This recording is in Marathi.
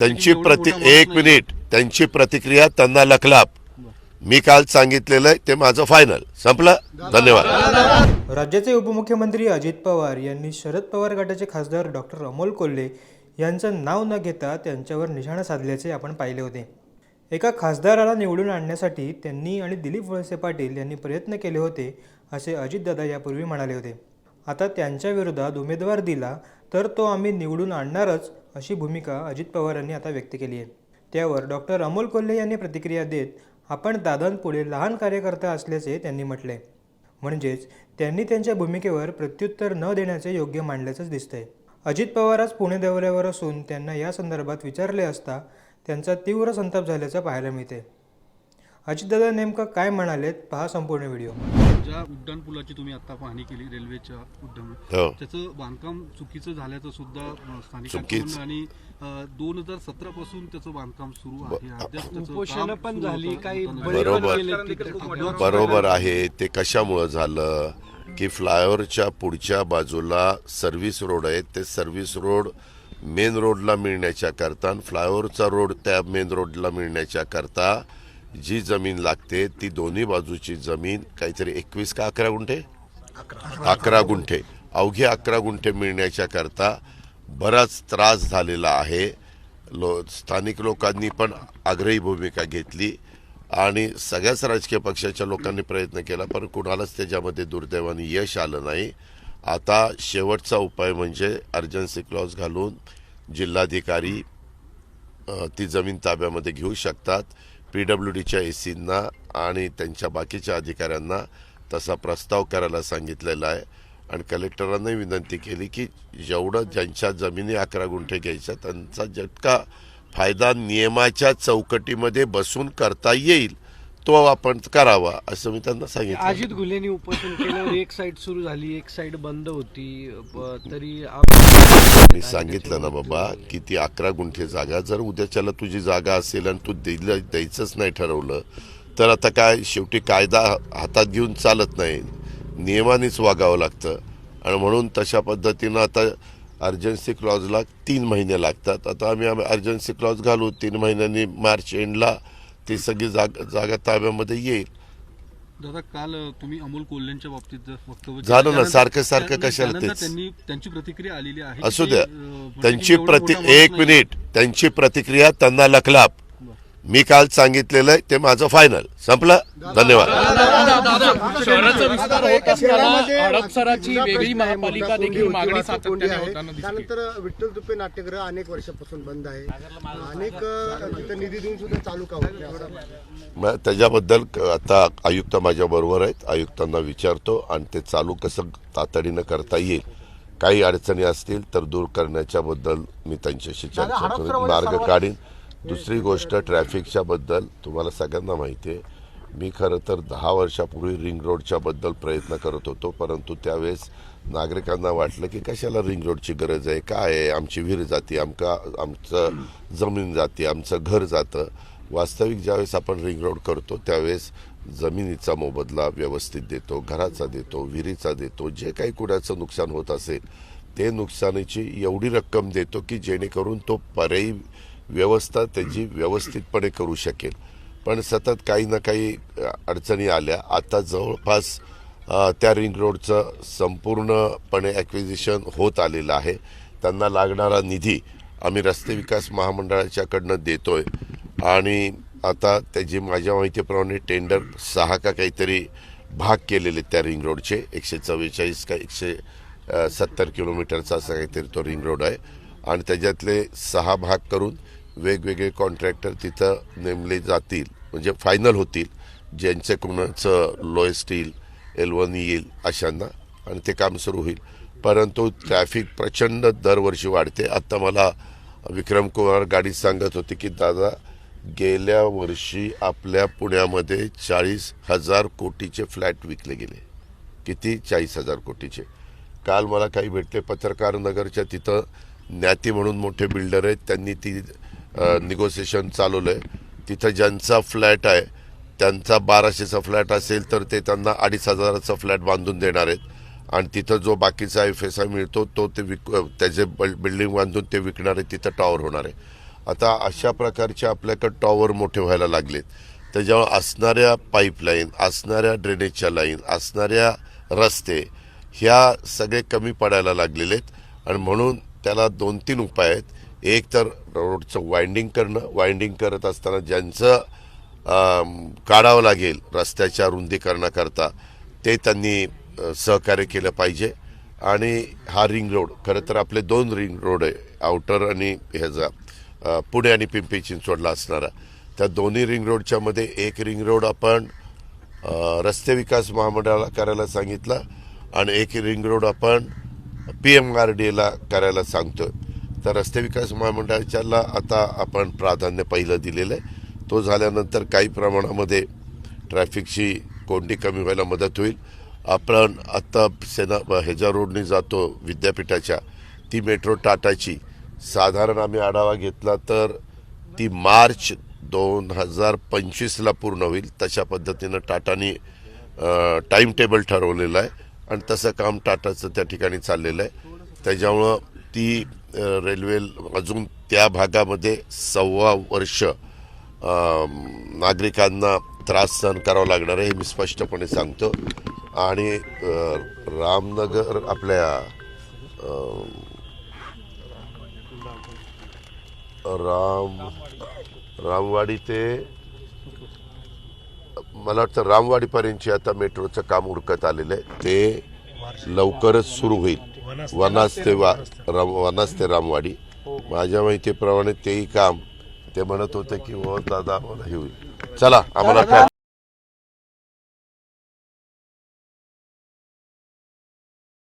त्यांची प्रति एक. मिनिट. त्यांची प्रतिक्रिया त्यांना लखलाप. मी काल सांगितलेलं आहे ते माझं फायनल संपलं? धन्यवाद. राज्याचे उपमुख्यमंत्री अजित पवार यांनी शरद पवार गटाचे खासदार डॉक्टर अमोल कोल्हे यांचं नाव न घेता त्यांच्यावर निशाणा साधल्याचे आपण पाहिले होते. एका खासदाराला निवडून आणण्यासाठी त्यांनी आणि दिलीप वळसे पाटील यांनी प्रयत्न केले होते असे अजितदादा यापूर्वी म्हणाले होते. आता त्यांच्या विरोधात उमेदवार दिला तर तो आम्ही निवडून आणणारच अशी भूमिका अजित पवारांनी आता व्यक्त केली आहे. त्यावर डॉक्टर अमोल कोल्हे यांनी प्रतिक्रिया देत आपण दादांपुढे लहान कार्यकर्ता असल्याचे त्यांनी म्हटले. म्हणजेच त्यांनी त्यांच्या भूमिकेवर प्रत्युत्तर न देण्याचे योग्य मांडल्याचंच दिसतंय. अजित पवार आज पुणे दौऱ्यावर असून त्यांना या संदर्भात विचारले असता त्यांचा तीव्र संताप झाल्याचं पाहायला मिळते अजितदादा नेमकं काय म्हणालेत पहा संपूर्ण व्हिडिओ. ज्या उड्डाण पुलाची तुम्ही आता पाहणी केली रेल्वेच्या उड्डाण हो त्याचं बांधकाम चुकीचं झाल्याचं सुद्धा. म्हणणं आणि दोन हजार सतरा पासून त्याचं बांधकाम सुरू आहे उपोषणं पण झाली. काही बरोबर. बरोबर आहे ते कशामुळं झालं की फ्लायओव्हरच्या पुढच्या बाजूला सर्व्हिस रोड आहे ते सर्व्हिस रोड मेन रोडला मिळण्याच्या करता आणि फ्लायओव्हरचा रोड त्या मेन रोडला मिळण्याच्या करता जी जमीन लागते ती दोन्ही बाजूची जमीन काहीतरी एकवीस का अकरा गुंठे? अकरा. गुंठे. अवघे अकरा गुंठे मिळण्याच्या करता बराच त्रास झालेला आहे. लो स्थानिक लोकांनी पण आग्रही भूमिका घेतली आणि सगळ्याच राजकीय पक्षाच्या लोकांनी प्रयत्न केला पण कुणालाच त्याच्यामध्ये दुर्दैवाने यश आलं नाही. आता शेवटचा उपाय म्हणजे अर्जन्सी क्लॉज घालून जिल्हाधिकारी ती जमीन ताब्यामध्ये घेऊ शकतात. पी डब्ल्यू डीच्या ए सींना आणि त्यांच्या बाकीच्या अधिकाऱ्यांना तसा प्रस्ताव करायला सांगितलेला आहे. आणि कलेक्टरांनाही विनंती केली की जेवढं ज्यांच्या जमिनी अकरा गुंठे घ्यायच्या त्यांचा जटका फायदा नियमाच्या चौकटीमध्ये बसून करता येईल. तो आपण करावा असं मी त्यांना सांगितलं. अजित गुल्हेनी उपोषण केलं एक साईड सुरू झाली एक साईड बंद होती. ब- तरी आप- मी सांगितलं ना बाबा की ती अकरा गुंठे जागा जर उद्याच्याला तुझी जागा असेल आणि तू दिलं द्यायचंच नाही ठरवलं तर आता काय शेवटी कायदा हातात घेऊन चालत नाही. नियमानेच वागावं लागतं. आणि म्हणून तशा पद्धतीनं आता अर्जन्सी क्लॉजला तीन महिने लागतात. आता आम्ही अर्जन्सी क्लॉज घालू तीन महिन्यांनी मार्च एंडला ती सगळी जागा जागा ताब्यामध्ये येईल दादा काल तुम्ही अमोल कोल्हेंच्या बाबतीत वक्तव्य झालं ना, सारखं- सारखं कशाला तेच? त्यांनी त्यांची प्रतिक्रिया आलेली आहे असू द्या त्यांची प्रति एक. मिनिट त्यांची प्रतिक्रिया त्यांना लखलाप मी काल सांगितलेलं आहे ते माझं फायनल संपलं? धन्यवाद. शहराचा विस्तार होत असताना हडपसराची जिल्हा वेगळी प्रश्न आहे, महापालिका मुद्दा कोंडी देखील होती, मागणी वाहतूक कोंडी सातत्याने आहे. होताना दिसते. त्यानंतर विठ्ठल तुपे नाट्यगृह अनेक वर्षापासून बंद आहे. अनेक अ, तिथं निधी देऊन सुद्धा चालू का होत नाही? असं मग त्याच्याबद्दल क- आता आयुक्त माझ्या बरोबर आहेत. आयुक्तांना विचारतो आणि ते चालू कसं तातडीनं करता येईल. काही अडचणी असतील तर दूर करण्याच्या बद्दल मी त्यांच्याशी चर्चा करून मार्ग काढीन. दुसरी गोष्ट ट्रॅफिकच्या बद्दल तुम्हाला सगळ्यांना माहिती आहे. मी खरं तर दहा वर्षापूर्वी रिंग रोडच्या बद्दल प्रयत्न करत होतो परंतु त्यावेळेस नागरिकांना वाटलं की कशाला रिंग रोडची गरज आहे? काय आहे? आमची विहीर जाते आमका आमचं जमीन जाते आमचं घर जातं. वास्तविक ज्यावेळेस आपण रिंग रोड करतो त्यावेळेस जमिनीचा मोबदला व्यवस्थित देतो घराचा देतो विहिरीचा देतो जे काही कुणाचं नुकसान होत असेल ते नुकसानीची एवढी रक्कम देतो की जेणेकरून तो पर्यायी व्यवस्था त्याची व्यवस्थितपणे करू शकेल. पण सतत काही ना काही अडचणी आल्या. आता जवळपास त्या रिंग रोडचं संपूर्णपणे ॲक्विजिशन होत आलेलं आहे. त्यांना लागणारा निधी आम्ही रस्ते विकास महामंडळाच्याकडनं देतोय. आणि आता त्याची माझ्या माहितीप्रमाणे टेंडर सहा का काहीतरी भाग केलेले त्या रिंग रोडचे. एकशे चव्वेचाळीस का एकशे सत्तर किलोमीटरचा असा काहीतरी तो रिंग रोड आहे. आणि त्याच्यातले सहा भाग करून वेगवेगळे कॉन्ट्रॅक्टर तिथं नेमले जातील म्हणजे फायनल होतील ज्यांचे कोणाचं लोएस्ट येईल एलवन येईल अशांना आणि ते काम सुरू होईल. परंतु ट्रॅफिक प्रचंड दरवर्षी वाढते. आत्ता मला विक्रम कुमार गाडी सांगत होते की दादा गेल्या वर्षी आपल्या पुण्यामध्ये चाळीस हजार कोटीचे फ्लॅट विकले गेले. किती? चाळीस हजार कोटीचे. काल मला काही भेटले पत्रकार नगरच्या तिथं ज्ञाती म्हणून मोठे बिल्डर आहेत त्यांनी ती निगोसिएशन चालवलं आहे तिथं ज्यांचा फ्लॅट आहे त्यांचा बाराशेचा फ्लॅट असेल तर ते त्यांना अडीच हजाराचा फ्लॅट बांधून देणार आहेत. आणि तिथं जो बाकीचा एफ एस आय मिळतो तो ते विक त्याचे बिल्डिंग बांधून ते विकणार आहे तिथं टॉवर होणार आहे. आता अशा प्रकारचे आपल्याकडे टॉवर मोठे व्हायला लागलेत. त्याच्यावर असणाऱ्या पाईपलाईन असणाऱ्या ड्रेनेजच्या लाईन असणाऱ्या रस्ते ह्या सगळे कमी पडायला लागलेले आहेत. आणि म्हणून त्याला दोन तीन उपाय आहेत. एक तर रोडचं वाइंडिंग करणं वाइंडिंग करत असताना ज्यांचं काढावं लागेल रस्त्याच्या रुंदीकरणाकरता ते त्यांनी सहकार्य केलं पाहिजे. आणि हा रिंग रोड खरं तर आपले दोन रिंग रोड आहे आउटर आणि ह्याचा पुणे आणि पिंपरी चिंचवडला असणारा. त्या दोन्ही रिंग रोडच्या मध्ये एक रिंग रोड आपण रस्ते विकास महामंडळाला करायला सांगितलं आणि एक रिंग रोड आपण पी एम आर डी एला करायला सांगतोय. तर रस्ते विकास महामंडळाच्याला आता आपण प्राधान्य पहिलं दिलेलं आहे. तो झाल्यानंतर काही प्रमाणामध्ये ट्रॅफिकची कोंडी कमी व्हायला मदत होईल. आपण आत्ता सेना ह्याच्या रोडने जातो विद्यापीठाच्या. ती मेट्रो टाटाची. साधारण आम्ही आढावा घेतला तर ती मार्च दोन हजार पंचवीसला पूर्ण होईल. तशा पद्धतीनं टाटानी टाईम टेबल ठरवलेलं आहे. आणि तसं काम टाटाचं त्या ठिकाणी चाललेलं आहे. त्याच्यामुळं ती रेल्वे अजून त्या भागामध्ये सव्वा वर्ष नागरिकांना त्रास सहन करावा लागणार आहे हे मी स्पष्टपणे सांगतो. आणि रामनगर आपल्या राम रामवाडी ते मला वाटतं रामवाडीपर्यंतची आता मेट्रोचं काम उरकत आलेलं आहे. ते लवकरच सुरू होईल. वनाज ते वा राम वनाज ते रामवाडी माझ्या माहितीप्रमाणे तेही काम. ते म्हणत होते की हो दादा आम्हाला हे होईल. चला आम्हाला काय